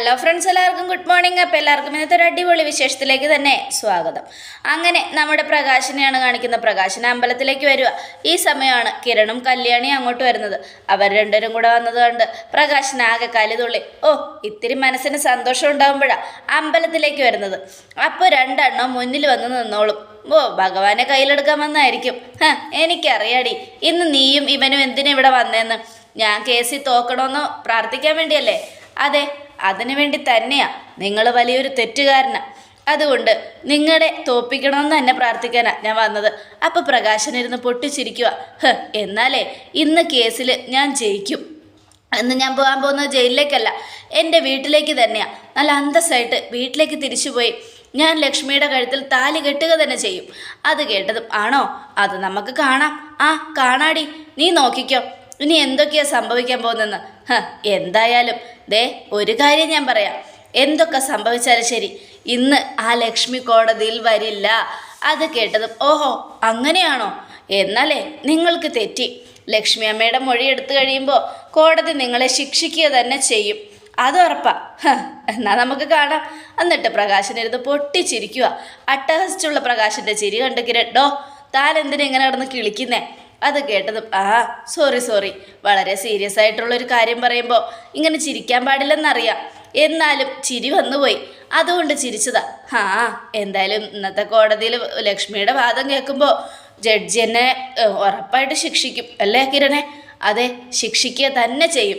Hello friends എല്ലാവർക്കും good morning അപ്പോൾ എല്ലാവർക്കും ഇന്നത്തെ ഒരു അടിപൊളി വിശേഷത്തിലേക്ക് തന്നെ സ്വാഗതം. അങ്ങനെ നമ്മുടെ പ്രകാശനെയാണ് കാണിക്കുന്ന പ്രകാശന അമ്പലത്തിലേക്ക് വരിക. ഈ സമയമാണ് കിരണും കല്യാണിയും അങ്ങോട്ട് വരുന്നത്. അവർ രണ്ടുപേരും കൂടെ വന്നത് കണ്ട് പ്രകാശന ആകെ കലിതുള്ളി ഓ ഇത്തിരി മനസ്സിന് സന്തോഷം ഉണ്ടാകുമ്പോഴാണ് അമ്പലത്തിലേക്ക് വരുന്നത്. അപ്പോൾ രണ്ടെണ്ണം മുന്നിൽ വന്ന് നിന്നോളും. ഓ ഭഗവാനെ കയ്യിലെടുക്കാൻ വന്നായിരിക്കും. ഹ എനിക്കറിയാടി ഇന്ന് നീയും ഇവനും എന്തിനാ ഇവിടെ വന്നേന്ന്? ഞാൻ കേസിൽ തോക്കണമെന്ന് പ്രാർത്ഥിക്കാൻ വേണ്ടിയല്ലേ? അതെ അതിനു വേണ്ടി തന്നെയാ നിങ്ങൾ വലിയൊരു തെറ്റുകാരനാ. അതുകൊണ്ട് നിങ്ങളെ തോപ്പിക്കണമെന്ന് തന്നെ പ്രാർത്ഥിക്കാനാ ഞാൻ വന്നത്. അപ്പോൾ പ്രകാശനിരുന്ന് പൊട്ടിച്ചിരിക്കുക ഹ് എന്നാലേ ഇന്ന് കേസിൽ ഞാൻ ജയിക്കും. അന്ന് ഞാൻ പോകാൻ പോകുന്നത് ജയിലിലേക്കല്ല എന്റെ വീട്ടിലേക്ക് തന്നെയാ. നല്ല അന്തസ്സായിട്ട് വീട്ടിലേക്ക് തിരിച്ചുപോയി ഞാൻ ലക്ഷ്മിയുടെ കഴുത്തിൽ താലി കെട്ടുക തന്നെ ചെയ്യും. അത് കേട്ടതും ആണോ? അത് നമുക്ക് കാണാം. ആ കാണാടി. നീ നോക്കിക്കോ. ഇനി എന്തൊക്കെയാ സംഭവിക്കാൻ പോകുന്നതെന്ന്? ഹ എന്തായാലും ദേ ഒരു കാര്യം ഞാൻ പറയാം. എന്തൊക്കെ സംഭവിച്ചാലും ശരി ഇന്ന് ആ ലക്ഷ്മി കോടതിയിൽ വരില്ല. അത് കേട്ടതും ഓഹോ അങ്ങനെയാണോ? എന്നാലേ നിങ്ങൾക്ക് തെറ്റി. ലക്ഷ്മി അമ്മയുടെ മൊഴി എടുത്തു കഴിയുമ്പോൾ കോടതി നിങ്ങളെ ശിക്ഷിക്കുക തന്നെ ചെയ്യും. അത് ഉറപ്പാ. എന്നാൽ എന്നാ നമുക്ക് കാണാം. എന്നിട്ട് പ്രകാശനിരുന്ന് പൊട്ടിച്ചിരിക്കുക അട്ടഹസിച്ചുള്ള പ്രകാശന്റെ ചിരി കണ്ട് കിരൺ ഡോ താൻ എന്തിനാ ഇങ്ങനെ കിടന്ന് കിളിക്കുന്നേ? അത് കേട്ടതും ആ സോറി സോറി വളരെ സീരിയസ് ആയിട്ടുള്ളൊരു കാര്യം പറയുമ്പോൾ ഇങ്ങനെ ചിരിക്കാൻ പാടില്ലെന്നറിയാം. എന്നാലും ചിരി വന്നുപോയി. അതുകൊണ്ട് ചിരിച്ചതാ. ആ എന്തായാലും ഇന്നത്തെ കോടതിയിൽ ലക്ഷ്മിയുടെ വാദം കേൾക്കുമ്പോൾ ജഡ്ജി എന്നെ ഉറപ്പായിട്ട് ശിക്ഷിക്കും. അല്ലേ കിരണേ? അതെ ശിക്ഷിക്കുക തന്നെ ചെയ്യും.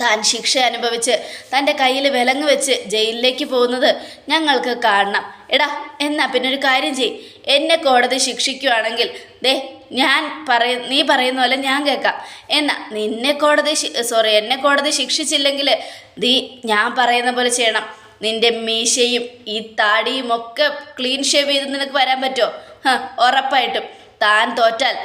താൻ ശിക്ഷ അനുഭവിച്ച് തന്റെ കയ്യിൽ വിലങ്ങ് വെച്ച് ജയിലിലേക്ക് പോകുന്നത് ഞങ്ങൾക്ക് കാണണം. എടാ എന്നാ പിന്നെ ഒരു കാര്യം ചെയ് എന്നെ കോടതി ശിക്ഷിക്കുകയാണെങ്കിൽ ദേ ഞാൻ പറയ നീ പറയുന്ന പോലെ ഞാൻ കേൾക്കാം. എന്നാ നിന്നെ കോടതി സോറി എന്നെ കോടതി ശിക്ഷിച്ചില്ലെങ്കിൽ നീ ഞാൻ പറയുന്ന പോലെ ചെയ്യണം. നിന്റെ മീശയും ഈ താടിയും ഒക്കെ ക്ലീൻ ഷേവ് ചെയ്ത് നിനക്ക് വരാൻ പറ്റുമോ? ഉറപ്പായിട്ടും. താൻ തോറ്റാൽ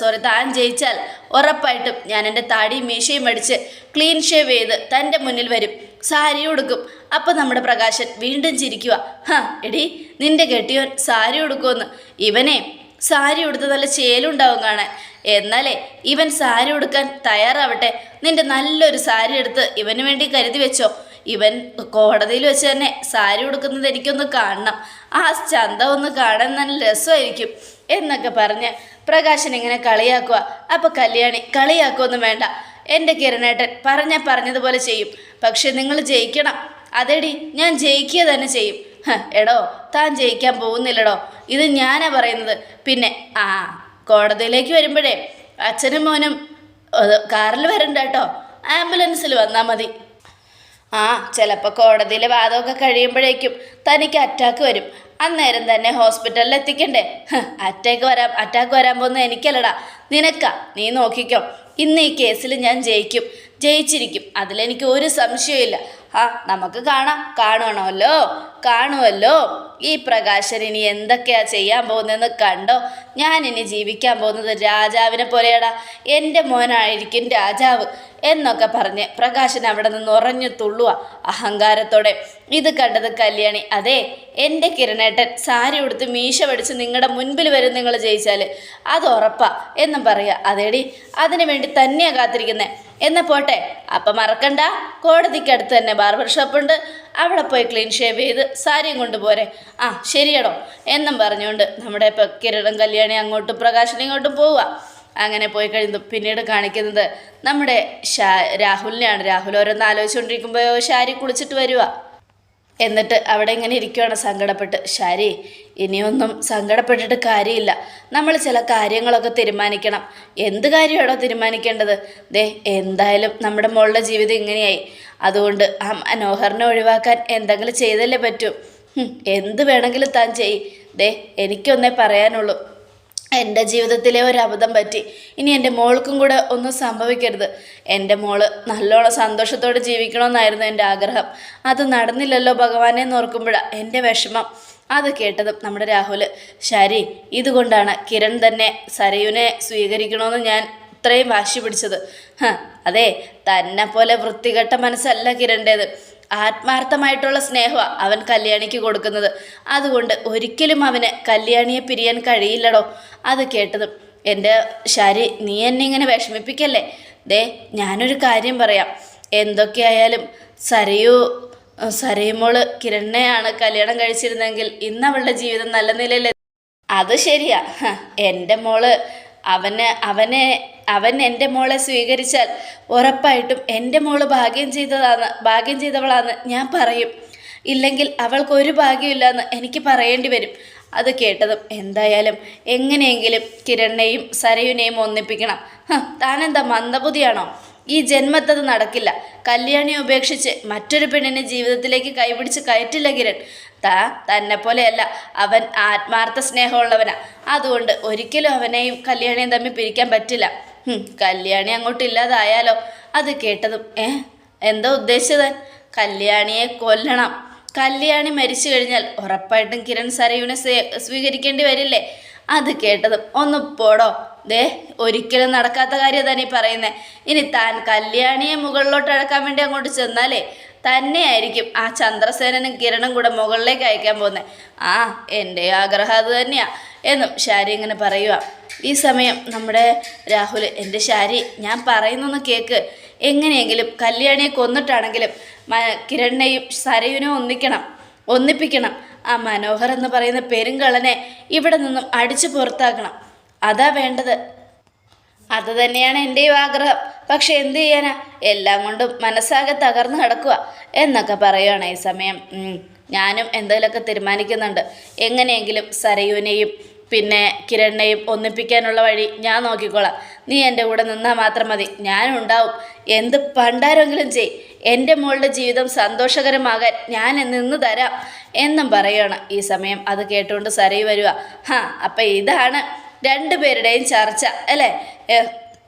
സോറി താൻ ജയിച്ചാൽ ഉറപ്പായിട്ടും ഞാൻ എന്റെ താടിയും മീശയും അടിച്ച് ക്ലീൻ ഷേവ് ചെയ്ത് തന്റെ മുന്നിൽ വരും. സാരി ഉടുക്കും. അപ്പം നമ്മുടെ പ്രകാശൻ വീണ്ടും ചിരിക്കുക ഹാ എടി നിന്റെ കെട്ടിയോൻ സാരി ഉടുക്കുമെന്ന്. ഇവനെ സാരി ഉടുത്ത് നല്ല ചേലുണ്ടാവും കാണാൻ. എന്നാലേ ഇവൻ സാരി ഉടുക്കാൻ തയ്യാറാവട്ടെ. നിന്റെ നല്ലൊരു സാരി എടുത്ത് ഇവന് വേണ്ടി കരുതി വെച്ചോ. ഇവൻ കോടതിയിൽ വെച്ച് തന്നെ സാരി ഉടുക്കുന്നത് എനിക്കൊന്ന് കാണണം. ആ ചന്ത ഒന്ന് കാണാൻ നല്ല രസമായിരിക്കും എന്നൊക്കെ പറഞ്ഞ് പ്രകാശൻ ഇങ്ങനെ കളിയാക്കുക അപ്പോൾ കല്യാണി കളിയാക്കുമൊന്നും വേണ്ട. എന്റെ കിരണേട്ടൻ പറഞ്ഞ പറഞ്ഞതുപോലെ ചെയ്യും. പക്ഷെ നിങ്ങൾ ജയിക്കണം. അതെടി ഞാൻ ജയിക്കുക തന്നെ ചെയ്യും. എടോ താൻ ജയിക്കാൻ പോകുന്നില്ലടോ. ഇത് ഞാനാ പറയുന്നത്. പിന്നെ ആ കോടതിയിലേക്ക് വരുമ്പോഴേ അച്ഛനും മോനും കാറിൽ വരണ്ട കേട്ടോ. ആംബുലൻസിൽ വന്നാൽ മതി. ആ ചിലപ്പോൾ കോടതിയിലെ വാദമൊക്കെ കഴിയുമ്പോഴേക്കും തനിക്ക് അറ്റാക്ക് വരും. അന്നേരം തന്നെ ഹോസ്പിറ്റലിൽ എത്തിക്കണ്ടേ? അറ്റാക്ക് വരാം അറ്റാക്ക് വരാൻ പോകുന്ന എനിക്കല്ലടാ. നിനക്കാ നീ നോക്കിക്കോ. ഇന്ന് ഈ കേസിൽ ഞാൻ ജയിക്കും. ജയിച്ചിരിക്കും. അതിലെനിക്ക് ഒരു സംശയമില്ല ആ നമുക്ക് കാണാം. കാണണമല്ലോ കാണുമല്ലോ ഈ പ്രകാശൻ ഇനി എന്തൊക്കെയാ ചെയ്യാൻ പോകുന്നതെന്ന് കണ്ടോ? ഞാൻ ഇനി ജീവിക്കാൻ പോകുന്നത് രാജാവിനെ പോലെയാടാ. എന്റെ മോനായിരിക്കും രാജാവ് എന്നൊക്കെ പറഞ്ഞ് പ്രകാശൻ അവിടെ നിന്ന് ഉറഞ്ഞു തുള്ളുക അഹങ്കാരത്തോടെ. ഇത് കണ്ടത് കല്യാണി. അതെ എന്റെ കിരണേട്ടൻ സാരി ഉടുത്ത് മീശ പഠിച്ച് നിങ്ങളുടെ മുൻപിൽ വരും നിങ്ങൾ ജയിച്ചാൽ അത് ഉറപ്പാ എന്നും പറയുക അതേടി അതിനു വേണ്ടി തന്നെയാണ് കാത്തിരിക്കുന്നത് എന്നാ പോട്ടെ. അപ്പം മറക്കണ്ട. കോടതിക്കടുത്ത് തന്നെ ബാർബർ ഷോപ്പുണ്ട്. അവിടെ പോയി ക്ലീൻ ഷേവ് ചെയ്ത് സാരിയും കൊണ്ടുപോരെ. ആ ശരിയടോ. എന്നും പറഞ്ഞുകൊണ്ട് നമ്മുടെ ഇപ്പം കിരണം കല്യാണി അങ്ങോട്ടും പ്രകാശനം ഇങ്ങോട്ടും പോവുക. അങ്ങനെ പോയി കഴിഞ്ഞു പിന്നീട് കാണിക്കുന്നത് നമ്മുടെ ഷാ രാഹുലിനെയാണ്. രാഹുൽ ഓരോന്ന് ആലോചിച്ചുകൊണ്ടിരിക്കുമ്പോൾ ഷാരി കുളിച്ചിട്ട് വരിക എന്നിട്ട് അവിടെ ഇങ്ങനെ ഇരിക്കുവാണ് സങ്കടപ്പെട്ട്. ശരി ഇനിയൊന്നും സങ്കടപ്പെട്ടിട്ട് കാര്യമില്ല. നമ്മൾ ചില കാര്യങ്ങളൊക്കെ തീരുമാനിക്കണം. എന്ത് കാര്യമാണോ തീരുമാനിക്കേണ്ടത്? ദേ എന്തായാലും നമ്മുടെ മോളുടെ ജീവിതം ഇങ്ങനെയായി. അതുകൊണ്ട് ആ മനോഹറിനെ ഒഴിവാക്കാൻ എന്തെങ്കിലും ചെയ്തല്ലേ പറ്റൂ. എന്ത് വേണമെങ്കിലും താൻ ചെയ്. ദേ എനിക്കൊന്നേ പറയാനുള്ളൂ. എന്റെ ജീവിതത്തിലെ ഒരു അബദ്ധം പറ്റി. ഇനി എന്റെ മോൾക്കും കൂടെ ഒന്നും സംഭവിക്കരുത്. എന്റെ മോൾ നല്ലോണം സന്തോഷത്തോടെ ജീവിക്കണമെന്നായിരുന്നു എന്റെ ആഗ്രഹം. അത് നടന്നില്ലല്ലോ ഭഗവാനെ എന്ന് ഓർക്കുമ്പോഴാണ് എന്റെ വിഷമം. അത് കേട്ടതും നമ്മുടെ രാഹുൽ ശരി ഇതുകൊണ്ടാണ് കിരൺ തന്നെ സരയുനെ സ്വീകരിക്കണമെന്ന് ഞാൻ ഇത്രയും വാശി പിടിച്ചത്. അതെ തന്നെ പോലെ വൃത്തികെട്ട മനസ്സല്ല കിരണ്ടേത് ആത്മാർത്ഥമായിട്ടുള്ള സ്നേഹമാണ് അവൻ കല്യാണിക്ക് കൊടുക്കുന്നത്. അതുകൊണ്ട് ഒരിക്കലും അവന് കല്യാണിയെ പിരിയാൻ കഴിയില്ലടോ. അത് കേട്ടതും എന്റെ ശരി നീ എന്നെ ഇങ്ങനെ വിഷമിപ്പിക്കല്ലേ? ദേ ഞാനൊരു കാര്യം പറയാം. എന്തൊക്കെയായാലും സരയു സരയുമോൾ കിരണ്ണയാണ് കല്യാണം കഴിച്ചിരുന്നെങ്കിൽ ഇന്ന് അവളുടെ ജീവിതം നല്ല നിലയിൽ അത് ശരിയാ. എന്റെ മോൾ അവന് അവനെ അവൻ എന്റെ മോളെ സ്വീകരിച്ചാൽ ഉറപ്പായിട്ടും എന്റെ മോൾ ഭാഗ്യം ചെയ്തതാണ് ഭാഗ്യം ചെയ്തവളാന്ന് ഞാൻ പറയും. ഇല്ലെങ്കിൽ അവൾക്ക് ഒരു ഭാഗ്യമില്ലെന്ന് എനിക്ക് പറയേണ്ടി വരും. അത് കേട്ടതും എന്തായാലും എങ്ങനെയെങ്കിലും കിരണിനെയും സരയുനെയും ഒന്നിപ്പിക്കണം. താനെന്താ മന്ദബുദ്ധിയാണോ? ഈ ജന്മത്തത് നടക്കില്ല. കല്യാണിയെ ഉപേക്ഷിച്ച് മറ്റൊരു പെണ്ണിനെ ജീവിതത്തിലേക്ക് കൈപിടിച്ച് കയറ്റില്ല കിരൺ. താ തന്നെ പോലെയല്ല. അവൻ ആത്മാർത്ഥ സ്നേഹമുള്ളവനാ. അതുകൊണ്ട് ഒരിക്കലും അവനെയും കല്യാണിയും തമ്മിൽ പിരിക്കാൻ പറ്റില്ല. കല്യാണി അങ്ങോട്ട് ഇല്ലാതായാലോ അത് കേട്ടതും ഏ? എന്താ ഉദ്ദേശിച്ചത്? കല്യാണിയെ കൊല്ലണം. കല്യാണി മരിച്ചു കഴിഞ്ഞാൽ ഉറപ്പായിട്ടും കിരൺ സരയുവിനെ സ്വീ- സ്വീകരിക്കേണ്ടി വരില്ലേ? അത് കേട്ടതും ഒന്ന് പോടോ. ദേ ഒരിക്കലും നടക്കാത്ത കാര്യം തന്നെ പറയുന്നത് പറയുന്നേ. ഇനി താൻ കല്യാണിയെ മുകളിലോട്ട് അടക്കാൻ വേണ്ടി അങ്ങോട്ട് ചെന്നാലേ തന്നെയായിരിക്കും ആ ചന്ദ്രസേനനും കിരണും കൂടെ മുകളിലേക്ക് അയക്കാൻ പോകുന്നത് ആ എന്റെ ആഗ്രഹം അത് തന്നെയാ എന്നും ശാരി ഇങ്ങനെ പറയുക ഈ സമയം നമ്മുടെ രാഹുൽ എന്റെ ശാരി ഞാൻ പറയുന്നൊന്ന് കേക്ക്. എങ്ങനെയെങ്കിലും കല്യാണിയെ കൊന്നിട്ടാണെങ്കിലും മ- കിരണിനെയും സരയുനെയും ഒന്നിക്കണം ഒന്നിപ്പിക്കണം. ആ മനോഹർ എന്ന് പറയുന്ന പെരുങ്കളനെ ഇവിടെ നിന്നും അടിച്ചു പുറത്താക്കണം. അതാ വേണ്ടത്. അത് തന്നെയാണ് എന്റെയും ആഗ്രഹം. പക്ഷെ എന്തു ചെയ്യാനാ? എല്ലാം കൊണ്ടും മനസ്സാകെ തകർന്നു കിടക്കുക എന്നൊക്കെ പറയുകയാണ് ഈ സമയം. ഞാനും എന്തെങ്കിലുമൊക്കെ തീരുമാനിക്കുന്നുണ്ട്. എങ്ങനെയെങ്കിലും സരയുവിനെയും പിന്നെ കിരണിനെയും ഒന്നിപ്പിക്കാനുള്ള വഴി ഞാൻ നോക്കിക്കോളാം. നീ എന്റെ കൂടെ നിന്നാൽ മാത്രം മതി. ഞാനും ഉണ്ടാവും. എന്ത് പണ്ടാരെങ്കിലും ചെയ്. എന്റെ മോളുടെ ജീവിതം സന്തോഷകരമാകാൻ ഞാൻ നിന്ന് തരാം എന്നും പറയുകയാണ് ഈ സമയം. അത് കേട്ടുകൊണ്ട് സരയു വരിക ഹാ അപ്പം ഇതാണ്. രണ്ടുപേരുടെയും ചർച്ച അല്ലേ?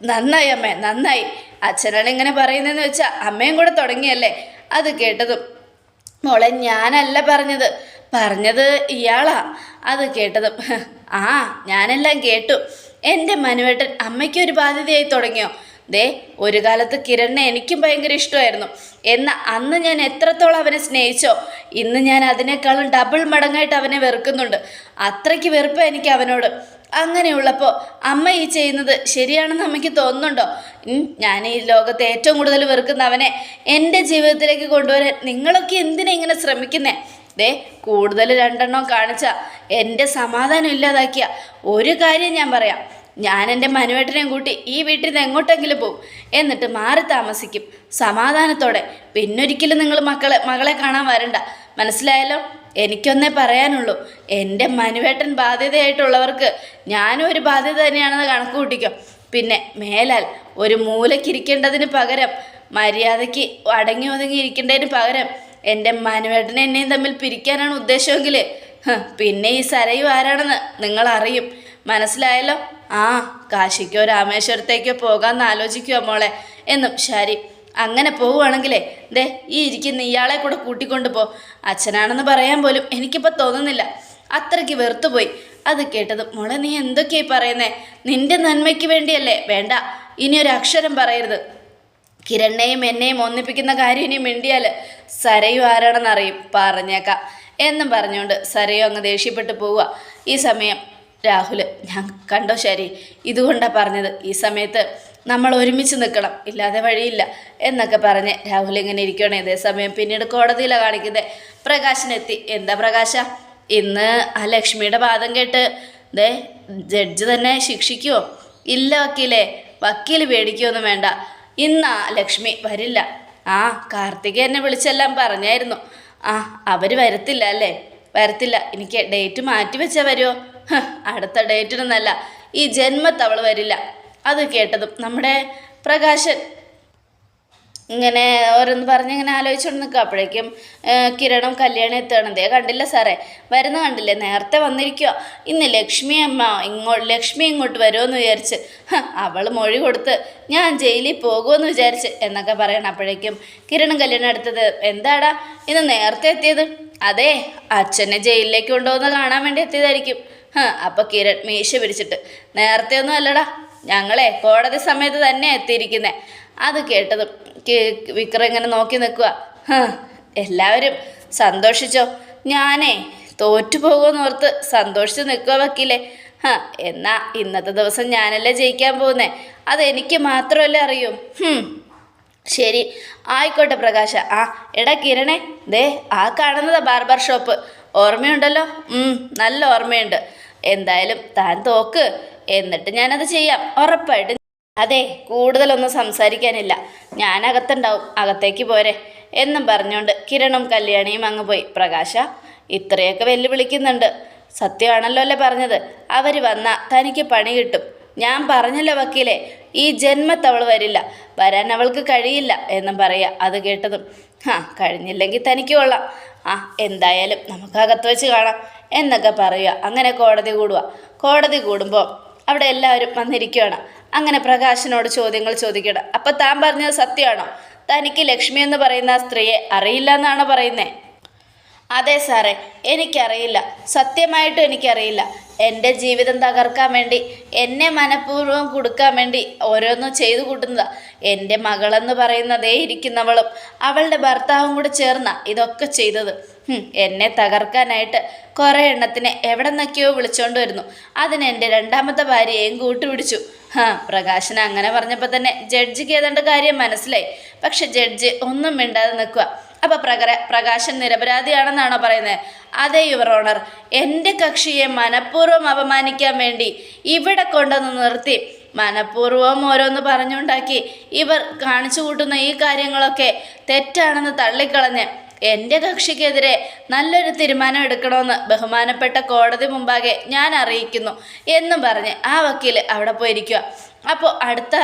നന്നായി അമ്മേ നന്നായി. അച്ഛനാണ് ഇങ്ങനെ പറയുന്നതെന്ന് വെച്ചാൽ അമ്മയും കൂടെ തുടങ്ങിയല്ലേ? അത് കേട്ടതും. മോളെ ഞാനല്ല പറഞ്ഞത്. പറഞ്ഞത് ഇയാളാ. അത് കേട്ടതും. ആ ഞാനെല്ലാം കേട്ടു. എന്റെ മനുവേട്ടൻ അമ്മയ്ക്കൊരു ബാധ്യതയായി തുടങ്ങിയോ? ദേ ഒരു കാലത്ത് കിരണിനെ എനിക്കും ഭയങ്കര ഇഷ്ടമായിരുന്നു. എന്നാൽ അന്ന് ഞാൻ എത്രത്തോളം അവനെ സ്നേഹിച്ചോ? ഇന്ന് ഞാൻ അതിനേക്കാളും ഡബിൾ മടങ്ങായിട്ട് അവനെ വെറുക്കുന്നുണ്ട്. അത്രയ്ക്ക് വെറുപ്പ് എനിക്ക് അവനോട്. അങ്ങനെയുള്ളപ്പോൾ അമ്മ ഈ ചെയ്യുന്നത് ശരിയാണെന്ന് അമ്മയ്ക്ക് തോന്നുന്നുണ്ടോ? ഞാൻ ഈ ലോകത്തെ ഏറ്റവും കൂടുതൽ വെറുക്കുന്ന അവനെ എന്റെ ജീവിതത്തിലേക്ക് കൊണ്ടുവരാൻ നിങ്ങളൊക്കെ എന്തിനാ ഇങ്ങനെ ശ്രമിക്കുന്നേ? ദേ കൂടുതൽ രണ്ടെണ്ണം കാണിച്ച എന്റെ സമാധാനം ഇല്ലാതാക്കിയ. ഒരു കാര്യം ഞാൻ പറയാം. ഞാൻ എന്റെ മനുവേട്ടനെയും കൂട്ടി ഈ വീട്ടിൽ നിന്ന് എങ്ങോട്ടെങ്കിലും പോകും എന്നിട്ട് മാറി താമസിക്കും. സമാധാനത്തോടെ. പിന്നൊരിക്കലും നിങ്ങൾ മക്കളെ മകളെ കാണാൻ വരണ്ട. മനസ്സിലായല്ലോ? എനിക്കൊന്നേ പറയാനുള്ളൂ. എന്റെ മനുവേട്ടൻ ബാധ്യതയായിട്ടുള്ളവർക്ക് ഞാനും ഒരു ബാധ്യത തന്നെയാണെന്ന് കണക്ക് കൂട്ടിക്കോ. പിന്നെ മേലാൽ ഒരു മൂലക്കിരിക്കേണ്ടതിന് പകരം മര്യാദയ്ക്ക് അടങ്ങി ഒതുങ്ങി ഇരിക്കേണ്ടതിന് പകരം എന്റെ മനുവേട്ടനെ എന്നെയും തമ്മിൽ പിരിക്കാനാണ് ഉദ്ദേശമെങ്കിൽ പിന്നെ ഈ സരയു ആരാണെന്ന് നിങ്ങൾ അറിയും മനസ്സിലായല്ലോ? ആ കാശിക്കോ രാമേശ്വരത്തേക്കോ പോകാമെന്ന് ആലോചിക്കുമോ മോളെ? എന്നും ശരി. അങ്ങനെ പോവുകയാണെങ്കിലേ ദേ ഈ ഇരിക്കുന്ന ഇയാളെ കൂടെ കൂട്ടിക്കൊണ്ട് പോ. അച്ഛനാണെന്ന് പറയാൻ പോലും എനിക്കിപ്പോൾ തോന്നുന്നില്ല. അത്രയ്ക്ക് വെറുത്തുപോയി. അത് കേട്ടത് മോളെ നീ എന്തൊക്കെയായി പറയുന്നേ? നിന്റെ നന്മയ്ക്ക് വേണ്ടിയല്ലേ? വേണ്ട. ഇനി ഒരു അക്ഷരം പറയരുത്. കിരണ്ണയും എന്നെയും ഒന്നിപ്പിക്കുന്ന കാര്യം ഇനി മിണ്ടിയാൽ സരയു ആരാണെന്ന് അറിയും പറഞ്ഞേക്കാം. എന്നും പറഞ്ഞുകൊണ്ട് സരയു അങ്ങ് ദേഷ്യപ്പെട്ട് പോവുക. ഈ സമയം രാഹുൽ ഞാൻ കണ്ടോ ശരി? ഇതുകൊണ്ടാണ് പറഞ്ഞത്. ഈ സമയത്ത് നമ്മൾ ഒരുമിച്ച് നിൽക്കണം ഇല്ലാതെ വഴിയില്ല എന്നൊക്കെ പറഞ്ഞ് രാഹുൽ ഇങ്ങനെ ഇരിക്കുകയാണ്. ഇതേ സമയം പിന്നീട് കോടതിയിലാണ് കാണിക്കുന്നത് പ്രകാശനെത്തി. എന്താ പ്രകാശ? ഇന്ന് ആ ലക്ഷ്മിയുടെ വാദം കേട്ട് ദേ ജഡ്ജ് തന്നെ ശിക്ഷിക്കുമോ ഇല്ല വക്കീലേ വക്കീൽ പേടിക്കുകയൊന്നും വേണ്ട. ഇന്നാ ലക്ഷ്മി വരില്ല. ആ കാർത്തിക എന്നെ വിളിച്ചെല്ലാം പറഞ്ഞായിരുന്നു. ആ അവർ വരത്തില്ല അല്ലേ? വരത്തില്ല. എനിക്ക് ഡേറ്റ് മാറ്റി വെച്ചാൽ വരുമോ അടുത്ത ഡേറ്റിനൊന്നല്ല. ഈ ജന്മത്ത് അവൾ വരില്ല. അത് കേട്ടതും. നമ്മുടെ പ്രകാശൻ ഇങ്ങനെ ഓരോന്ന് പറഞ്ഞ് ഇങ്ങനെ ആലോചിച്ചുകൊണ്ട് നിൽക്കുക അപ്പോഴേക്കും കിരണം കല്യാണം എത്തുകയാണ് ദേ കണ്ടില്ല സാറേ? വരുന്ന കണ്ടില്ലേ? നേരത്തെ വന്നിരിക്കുക ഇന്ന് ലക്ഷ്മി അമ്മ ഇങ്ങോട്ട് ലക്ഷ്മി ഇങ്ങോട്ട് വരുമെന്ന് വിചാരിച്ച് അവൾ മൊഴി കൊടുത്ത് ഞാൻ ജയിലിൽ പോകുമെന്ന് വിചാരിച്ച് എന്നൊക്കെ പറയണം. അപ്പോഴേക്കും കിരണം കല്യാണം എടുത്തത് എന്താടാ ഇന്ന് നേരത്തെ എത്തിയത്? അതെ അച്ഛനെ ജയിലിലേക്ക് കൊണ്ടുപോകുന്ന കാണാൻ വേണ്ടി എത്തിയതായിരിക്കും. അപ്പോൾ അപ്പൊ കിരൺ മീശ പിരിച്ചിട്ട് നേരത്തെ ഒന്നും അല്ലടാ ഞങ്ങളെ കോടതി സമയത്ത് തന്നെ എത്തിയിരിക്കുന്നത് അത് കേട്ടതും വിക്രം ഇങ്ങനെ നോക്കി നിൽക്കുക എല്ലാവരും സന്തോഷിച്ചോ? ഞാനേ തോറ്റു ഓർത്ത് സന്തോഷിച്ച് നിൽക്കുക വക്കീലേ. ഹാ എന്നാ ഇന്നത്തെ ദിവസം ഞാനല്ലേ ജയിക്കാൻ പോകുന്നേ. അത് എനിക്ക് മാത്രമല്ലേ അറിയൂ. ശരി ആയിക്കോട്ടെ പ്രകാശ. ആ എടാ കിരണേ ദേ ആ കാണുന്നതാ ബാർബർ ഷോപ്പ്. ഓർമ്മയുണ്ടല്ലോ? നല്ല ഓർമ്മയുണ്ട്. എന്തായാലും താൻ തോക്ക്. എന്നിട്ട് ഞാനത് ചെയ്യാം. ഉറപ്പായിട്ട്. അതെ കൂടുതലൊന്നും സംസാരിക്കാനില്ല. ഞാൻ അകത്തുണ്ടാവും അകത്തേക്ക് പോരെ. എന്നും പറഞ്ഞുകൊണ്ട് കിരണും കല്യാണിയും അങ്ങ് പോയി. പ്രകാശ ഇത്രയൊക്കെ വെല്ലുവിളിക്കുന്നുണ്ട്. സത്യമാണല്ലോ അല്ലേ പറഞ്ഞത്? അവർ വന്നാൽ തനിക്ക് പണി കിട്ടും. ഞാൻ പറഞ്ഞല്ലോ വക്കീലെ ഈ ജന്മത്തവൾ വരില്ല. വരാൻ അവൾക്ക് കഴിയില്ല എന്നും പറയുക അത് കേട്ടതും ആ കഴിഞ്ഞില്ലെങ്കിൽ തനിക്ക് കൊള്ളാം. ആ എന്തായാലും നമുക്ക് അകത്ത് വെച്ച് കാണാം. എന്നൊക്കെ പറയുക. അങ്ങനെ കോടതി കൂടുക. കോടതി കൂടുമ്പോൾ അവിടെ എല്ലാവരും വന്നിരിക്കുകയാണ്. അങ്ങനെ പ്രകാശനോട് ചോദ്യങ്ങൾ ചോദിക്കണം അപ്പം താൻ പറഞ്ഞത് സത്യമാണോ? തനിക്ക് ലക്ഷ്മി എന്ന് പറയുന്ന സ്ത്രീയെ അറിയില്ല എന്നാണോ പറയുന്നത് അതെ സാറേ എനിക്കറിയില്ല. സത്യമായിട്ടും എനിക്കറിയില്ല. എന്റെ ജീവിതം തകർക്കാൻ വേണ്ടി എന്നെ മനഃപൂർവം കൊടുക്കാൻ വേണ്ടി ഓരോന്നും ചെയ്തു കൂട്ടുന്നതാ. എന്റെ മകളെന്ന് പറയുന്നതേ ഇരിക്കുന്നവളും അവളുടെ ഭർത്താവും കൂടെ ചേർന്ന ഇതൊക്കെ ചെയ്തത്. എന്നെ തകർക്കാനായിട്ട് കുറേ എണ്ണത്തിനെ എവിടെ നിന്നൊക്കെയോ വിളിച്ചോണ്ട് വരുന്നു. അതിന് എന്റെ രണ്ടാമത്തെ ഭാര്യയെയും കൂട്ടുപിടിച്ചു. ഹാ പ്രകാശന അങ്ങനെ പറഞ്ഞപ്പോൾ തന്നെ ജഡ്ജിക്ക് ഏതാണ്ട് കാര്യം മനസ്സിലായി. പക്ഷെ ജഡ്ജ് ഒന്നും മിണ്ടാതെ നിൽക്കുക. അപ്പോൾ പ്രകര പ്രകാശൻ നിരപരാധിയാണെന്നാണോ പറയുന്നത് അതെ യുവർ ഓണർ. എന്റെ കക്ഷിയെ മനഃപൂർവം അപമാനിക്കാൻ വേണ്ടി ഇവിടെ കൊണ്ടുവന്ന് നിർത്തി. മനഃപൂർവം ഓരോന്ന് പറഞ്ഞുണ്ടാക്കി. ഇവർ കാണിച്ചു കൂട്ടുന്ന ഈ കാര്യങ്ങളൊക്കെ തെറ്റാണെന്ന് തള്ളിക്കളഞ്ഞ്. എന്റെ കക്ഷിക്കെതിരെ നല്ലൊരു തീരുമാനം എടുക്കണമെന്ന് ബഹുമാനപ്പെട്ട കോടതി മുമ്പാകെ ഞാൻ അറിയിക്കുന്നു എന്നും പറഞ്ഞ് ആ വക്കീൽ അവിടെ പോയിരിക്കുക അപ്പോൾ അടുത്ത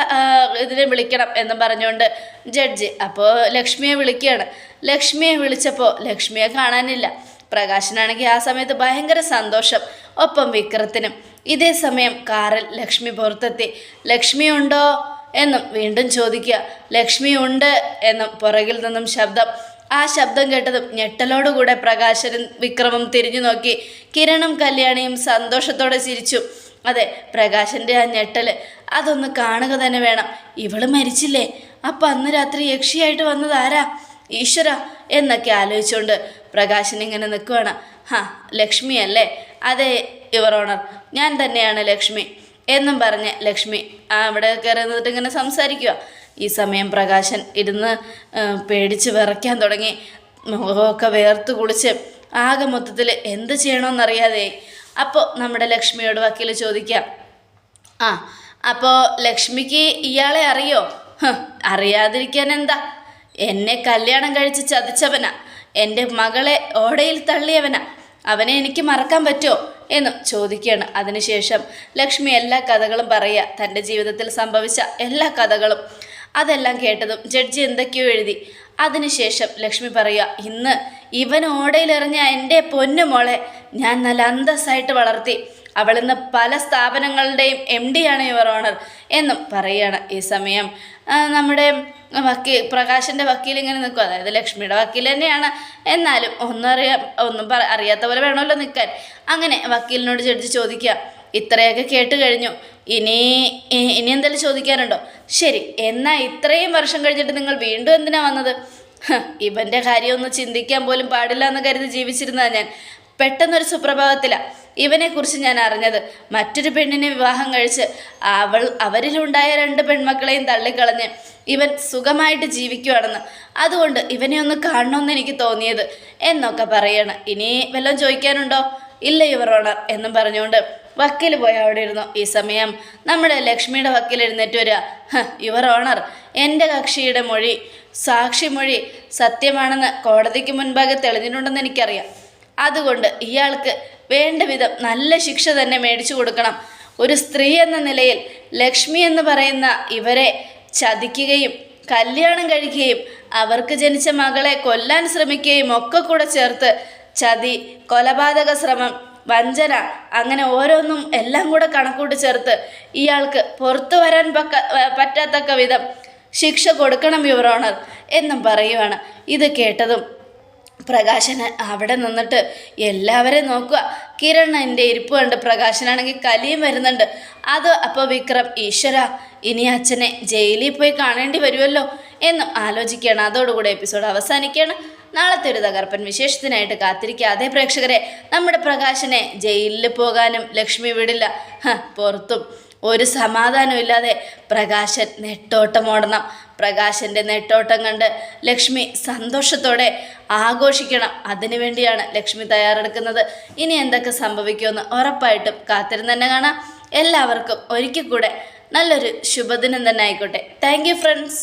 ഇതിനെ വിളിക്കണം എന്നും പറഞ്ഞുകൊണ്ട് ജഡ്ജി അപ്പോൾ ലക്ഷ്മിയെ വിളിക്കുകയാണ്. ലക്ഷ്മിയെ വിളിച്ചപ്പോൾ ലക്ഷ്മിയെ കാണാനില്ല. പ്രകാശനാണെങ്കിൽ ആ സമയത്ത് ഭയങ്കര സന്തോഷം ഒപ്പം വിക്രത്തിനും. ഇതേ സമയം കാറിൽ ലക്ഷ്മി പുറത്തെത്തി. ലക്ഷ്മി ഉണ്ടോ എന്നും വീണ്ടും ചോദിക്കുക. ലക്ഷ്മി ഉണ്ട് എന്നും പുറകിൽ നിന്നും ശബ്ദം. ആ ശബ്ദം കേട്ടതും ഞെട്ടലോടുകൂടെ പ്രകാശനും വിക്രമം തിരിഞ്ഞു നോക്കി. കിരണും കല്യാണിയും സന്തോഷത്തോടെ ചിരിച്ചു. അതെ പ്രകാശന്റെ ആ ഞെട്ടൽ അതൊന്ന് കാണുക തന്നെ വേണം. ഇവൾ മരിച്ചില്ലേ? അപ്പം അന്ന് രാത്രി യക്ഷിയായിട്ട് വന്നത് ആരാ? ഈശ്വര എന്നൊക്കെ ആലോചിച്ചുകൊണ്ട് പ്രകാശൻ ഇങ്ങനെ നിൽക്കുവാണ് ഹാ ലക്ഷ്മി അല്ലേ? അതെ യുവർ ഓണർ. ഞാൻ തന്നെയാണ് ലക്ഷ്മി. എന്നും പറഞ്ഞ് ലക്ഷ്മി ആ അവിടെ കയറി നിന്നിട്ട് ഇങ്ങനെ സംസാരിക്കുക ഈ സമയം പ്രകാശൻ ഇരുന്ന് പേടിച്ച് വിറയ്ക്കാൻ തുടങ്ങി. മുഖമൊക്കെ വേർത്ത് കുളിച്ച് ആകെ മൊത്തത്തിൽ എന്ത് ചെയ്യണമെന്നറിയാതെ അപ്പോൾ നമ്മുടെ ലക്ഷ്മിയോട് വക്കീൽ ചോദിക്കാം. ആ അപ്പോൾ ലക്ഷ്മിക്ക് ഇയാളെ അറിയോ? അറിയാതിരിക്കാൻ എന്താ? എന്നെ കല്യാണം കഴിച്ച് ചതിച്ചവനാ. എന്റെ മകളെ ഓടയിൽ തള്ളിയവനാ. അവനെ എനിക്ക് മറക്കാൻ പറ്റുമോ എന്നും ചോദിക്കുകയാണ് അതിനുശേഷം ലക്ഷ്മി എല്ലാ കഥകളും പറയുക. തന്റെ ജീവിതത്തിൽ സംഭവിച്ച എല്ലാ കഥകളും അതെല്ലാം കേട്ടതും ജഡ്ജി എന്തൊക്കെയോ എഴുതി. അതിനുശേഷം ലക്ഷ്മി പറയുക ഇന്ന് ഇവൻ ഓടയിലെറിഞ്ഞ എന്റെ പൊന്നു മോളെ ഞാൻ നല്ല അന്തസ്സായിട്ട് വളർത്തി. അവൾ ഇന്ന് പല സ്ഥാപനങ്ങളുടെയും എം ഡിയാണ് യുവർ ഓണർ എന്നും പറയുകയാണ് ഈ സമയം. നമ്മുടെ വക്കീൽ പ്രകാശിന്റെ വക്കീൽ ഇങ്ങനെ നിൽക്കും. അതായത് ലക്ഷ്മിയുടെ വക്കീൽ തന്നെയാണ്. എന്നാലും ഒന്നും ഒന്നും പറ അറിയാത്ത പോലെ വേണമല്ലോ നിൽക്കാൻ. അങ്ങനെ വക്കീലിനോട് ജഡ്ജി ചോദിക്കുക ഇത്രയൊക്കെ കേട്ട് കഴിഞ്ഞു. ഇനി ഇനി എന്തെങ്കിലും ചോദിക്കാനുണ്ടോ? ശരി എന്നാ ഇത്രയും വർഷം കഴിഞ്ഞിട്ട് നിങ്ങൾ വീണ്ടും എന്തിനാ വന്നത്? ഇവന്റെ കാര്യമൊന്നും ചിന്തിക്കാൻ പോലും പാടില്ല എന്ന് കരുതി ജീവിച്ചിരുന്നതാണ് ഞാൻ. പെട്ടെന്നൊരു സുപ്രഭാതത്തിലാണ് ഇവനെക്കുറിച്ച് ഞാൻ അറിഞ്ഞത്. മറ്റൊരു പെണ്ണിനെ വിവാഹം കഴിച്ച് അവൾ അവരിലുണ്ടായ രണ്ട് പെൺമക്കളെയും തള്ളിക്കളഞ്ഞ് ഇവൻ സുഖമായിട്ട് ജീവിക്കുവാണെന്ന്. അതുകൊണ്ട് ഇവനെ ഒന്ന് കാണണമെന്ന് എനിക്ക് തോന്നിയത്. എന്നൊക്കെ പറയണം. ഇനി വല്ലതും ചോദിക്കാനുണ്ടോ? ഇല്ല ഇവർ ഓണർ എന്നും പറഞ്ഞുകൊണ്ട് വക്കീൽ പോയി അവിടെ ഇരുന്നു. ഈ സമയം നമ്മുടെ ലക്ഷ്മിയുടെ വക്കീൽ എഴുന്നേറ്റ് വരിക. "ഹ്, യുവർ ഓണർ. എന്റെ കക്ഷിയുടെ മൊഴി സാക്ഷിമൊഴി സത്യമാണെന്ന് കോടതിക്ക് മുൻപാകെ തെളിഞ്ഞിട്ടുണ്ടെന്ന് എനിക്കറിയാം. അതുകൊണ്ട് ഇയാൾക്ക് വേണ്ട വിധം നല്ല ശിക്ഷ തന്നെ മേടിച്ചു കൊടുക്കണം. ഒരു സ്ത്രീ എന്ന നിലയിൽ ലക്ഷ്മി എന്ന് പറയുന്ന ഇവരെ ചതിക്കുകയും കല്യാണം കഴിക്കുകയും അവർക്ക് ജനിച്ച മകളെ കൊല്ലാൻ ശ്രമിക്കുകയും ഒക്കെ കൂടെ ചേർത്ത് ചതി കൊലപാതക ശ്രമം വഞ്ചന. അങ്ങനെ ഓരോന്നും എല്ലാം കൂടെ കണക്കൂട്ടി ചേർത്ത് ഇയാൾക്ക് പുറത്തു വരാൻ പക്ക പറ്റാത്തക്ക വിധം ശിക്ഷ കൊടുക്കണം യുവർ ഓണർ എന്നും പറയുവാണ്. ഇത് കേട്ടതും പ്രകാശന് അവിടെ നിന്നിട്ട് എല്ലാവരെയും നോക്കുക. കിരൺ എന്റെ ഇരിപ്പ് കണ്ട് പ്രകാശനാണെങ്കിൽ കലിയും വരുന്നുണ്ട്. അത് അപ്പോൾ വിക്രം ഈശ്വര ഇനി അച്ഛനെ ജയിലിൽ പോയി കാണേണ്ടി വരുമല്ലോ എന്നും ആലോചിക്കുകയാണ്. അതോടുകൂടി എപ്പിസോഡ് അവസാനിക്കുകയാണ്. നാളത്തെ ഒരു തകർപ്പൻ വിശേഷത്തിനായിട്ട് കാത്തിരിക്കുക അതേ പ്രേക്ഷകരെ നമ്മുടെ പ്രകാശനെ ജയിലിൽ പോകാനും ലക്ഷ്മി വിടില്ല. പുറത്തും. ഒരു സമാധാനമില്ലാതെ പ്രകാശൻ നെട്ടോട്ടമോടണം പ്രകാശന്റെ നെട്ടോട്ടം കണ്ട് ലക്ഷ്മി സന്തോഷത്തോടെ ആഘോഷിക്കണം. അതിനുവേണ്ടിയാണ് ലക്ഷ്മി തയ്യാറെടുക്കുന്നത്. ഇനി എന്തൊക്കെ സംഭവിക്കുമെന്ന് ഉറപ്പായിട്ടും കാത്തിരുന്ന് തന്നെ കാണാം. എല്ലാവർക്കും ഒരിക്കൽ കൂടെ നല്ലൊരു ശുഭദിനം തന്നെ ആയിക്കോട്ടെ. Thank friends.